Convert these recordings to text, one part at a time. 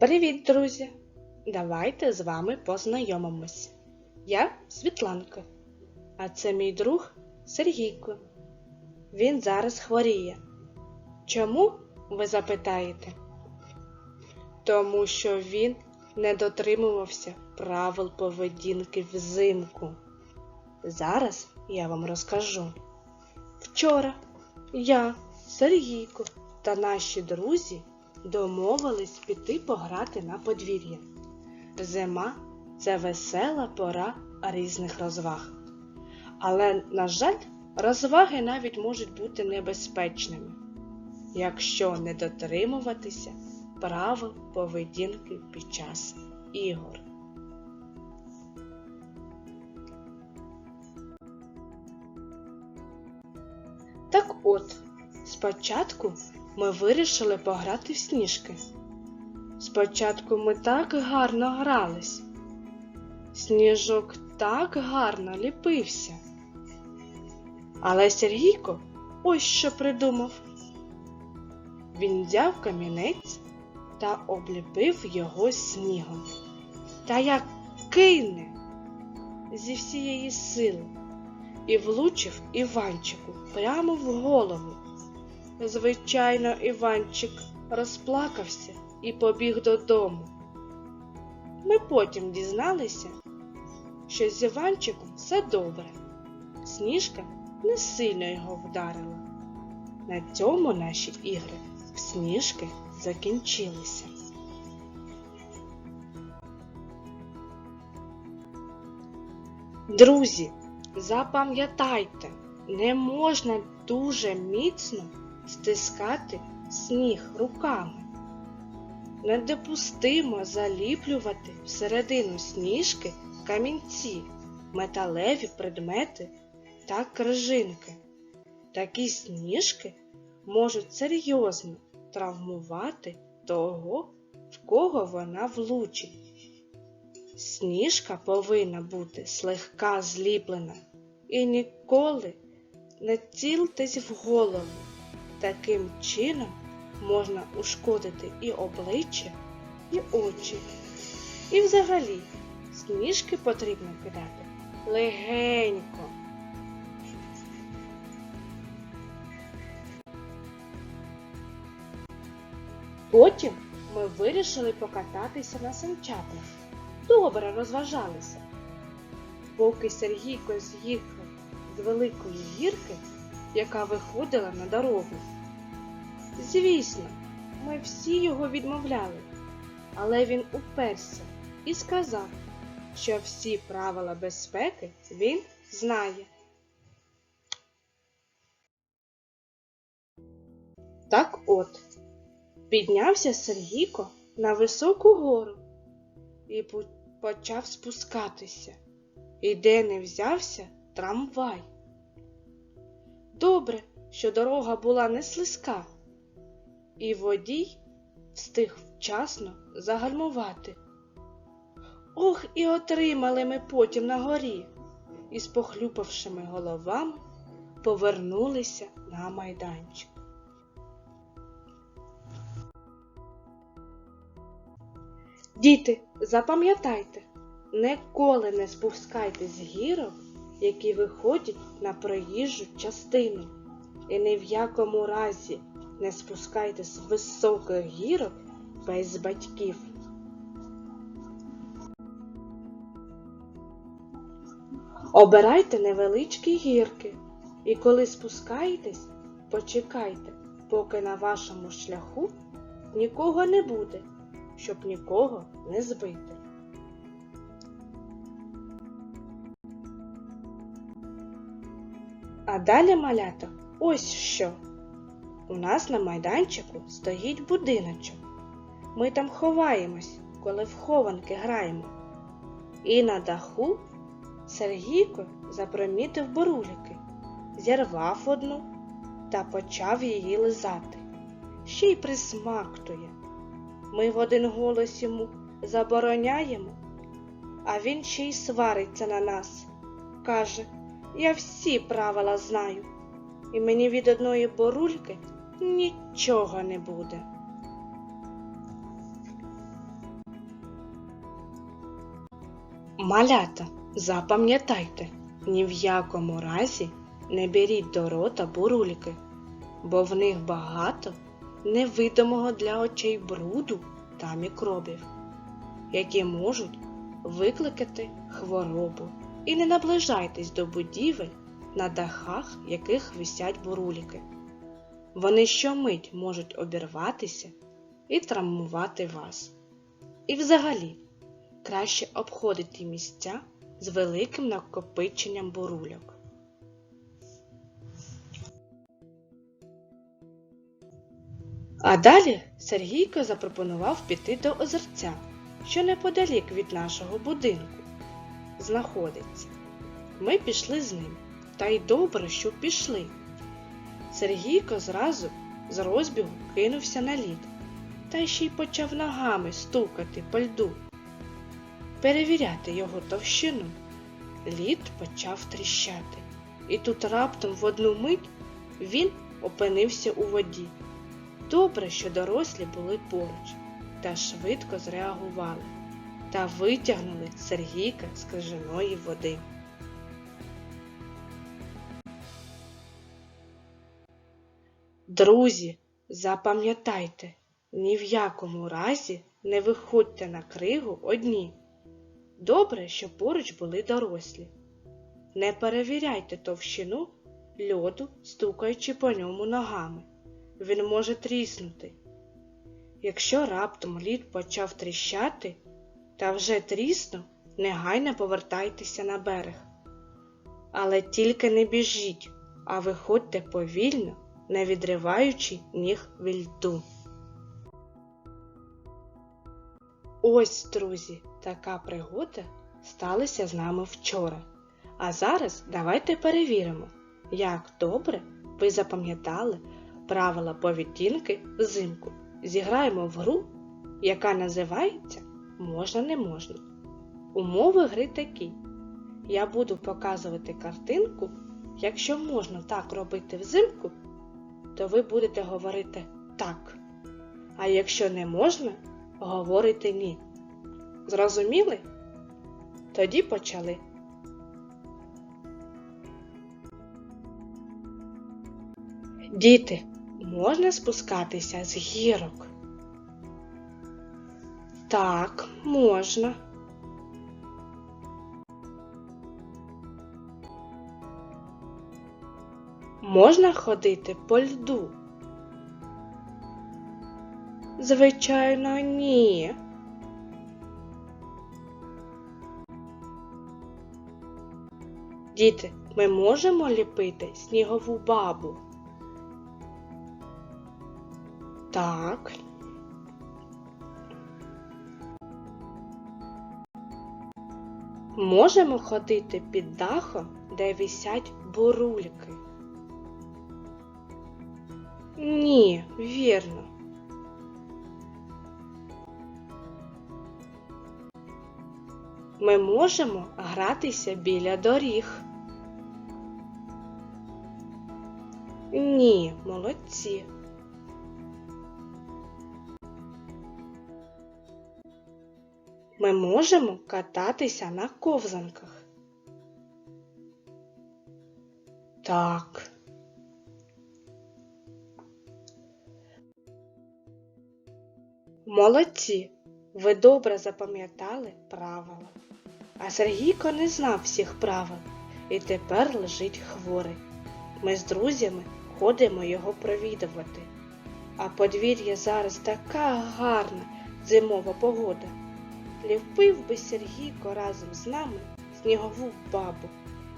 Привіт, друзі! Давайте з вами познайомимось. Я Світланка, а це мій друг Сергійко. Він зараз хворіє. Чому, ви запитаєте? Тому що він не дотримувався правил поведінки взимку. Зараз я вам розкажу. Вчора я, Сергійко та наші друзі домовились піти пограти на подвір'я. Зима це весела пора різних розваг. Але, на жаль, розваги навіть можуть бути небезпечними, якщо не дотримуватися правил поведінки під час ігор. Так от, спочатку ми вирішили пограти в сніжки. Спочатку ми так гарно грались. Сніжок так гарно ліпився. Але Сергійко ось що придумав. Він взяв камінець та обліпив його снігом. Та як кине зі всієї сили і влучив Іванчику прямо в голову. Звичайно, Іванчик розплакався і побіг додому. Ми потім дізналися, що з Іванчиком все добре. Сніжка не сильно його вдарила. На цьому наші ігри в сніжки закінчилися. Друзі, запам'ятайте, не можна дуже міцно стискати сніг руками. Недопустимо заліплювати всередину сніжки камінці, металеві предмети та крижинки. Такі сніжки можуть серйозно травмувати того, в кого вона влучить. Сніжка повинна бути слегка зліплена і ніколи не цілтесь в голову. Таким чином можна ушкодити і обличчя, і очі. І взагалі сніжки потрібно кидати легенько. Потім ми вирішили покататися на санчатах. Добре розважалися. Поки Сергійко з'їхав з великої гірки, яка виходила на дорогу. Звісно, ми всі його відмовляли, але він уперся і сказав, що всі правила безпеки він знає. Так от, піднявся Сергійко на високу гору і почав спускатися. І де не взявся трамвай. Добре, що дорога була не слизька, і водій встиг вчасно загальмувати. Ох, і отримали ми потім на горі, і з похлюпавшими головами повернулися на майданчик. Діти, запам'ятайте, ніколи не спускайтесь з гірок, які виходять на проїжджу частину, і ні в якому разі не спускайте з високих гірок без батьків. Обирайте невеличкі гірки, і коли спускаєтесь, почекайте, поки на вашому шляху нікого не буде, щоб нікого не збити. А далі малята ось що. У нас на майданчику стоїть будиночок. Ми там ховаємось, коли в хованки граємо. І на даху Сергійко запримітив боруліки, зірвав одну та почав її лизати. Ще й присмактує. Ми в один голос йому забороняємо, а він ще й свариться на нас. Каже, я всі правила знаю, і мені від одної борульки нічого не буде. Малята, запам'ятайте, ні в якому разі не беріть до рота бурульки, бо в них багато невидимого для очей бруду та мікробів, які можуть викликати хворобу. І не наближайтесь до будівель, на дахах яких висять буруліки. Вони щомить можуть обірватися і травмувати вас. І взагалі краще обходити місця з великим накопиченням бурульок. А далі Сергійко запропонував піти до озерця, що неподалік від нашого будинку знаходиться. Ми пішли з ним, та й добре, що пішли. Сергійко зразу з розбігу кинувся на лід, та ще й почав ногами стукати по льду, перевіряти його товщину. Лід почав тріщати, і тут раптом в одну мить він опинився у воді. Добре, що дорослі були поруч та швидко зреагували та витягнули Сергійка з крижаної води. Друзі, запам'ятайте, ні в якому разі не виходьте на кригу одні. Добре, що поруч були дорослі. Не перевіряйте товщину льоду, стукаючи по ньому ногами. Він може тріснути. Якщо раптом лід почав тріщати та вже тріснув, негайно повертайтеся на берег. Але тільки не біжіть, а виходьте повільно, не відриваючи ніг від льду. Ось, друзі, така пригода сталася з нами вчора. А зараз давайте перевіримо, як добре ви запам'ятали правила поведінки взимку. Зіграємо в гру, яка називається Можна не можна. Умови гри такі. Я буду показувати картинку. Якщо можна так робити взимку, то ви будете говорити так. А якщо не можна, говорити ні. Зрозуміли? Тоді почали. Діти, можна спускатися з гірок? Так, можна. Можна ходити по льду? Звичайно, ні. Діти, ми можемо ліпити снігову бабу? Так. Можемо ходити під дахом, де висять бурульки? Ні, вірно. Ми можемо гратися біля доріг. Ні, молодці. Ми можемо кататися на ковзанках. Так. Молодці. Ви добре запам'ятали правила. А Сергійко не знав всіх правил і тепер лежить хворий. Ми з друзями ходимо його провідувати. А подвір'я зараз така гарна зимова погода. Ліпив би Сергійко разом з нами снігову бабу,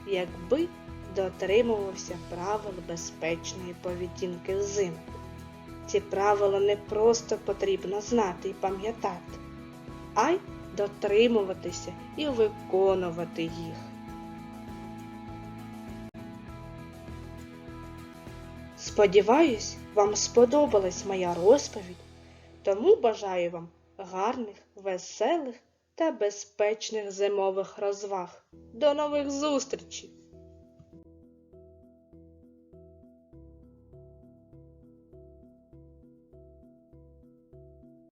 якби дотримувався правил безпечної поведінки взимку. Ці правила не просто потрібно знати і пам'ятати, а й дотримуватися і виконувати їх. Сподіваюсь, вам сподобалась моя розповідь, тому бажаю вам гарних, веселих та безпечних зимових розваг. До нових зустрічей!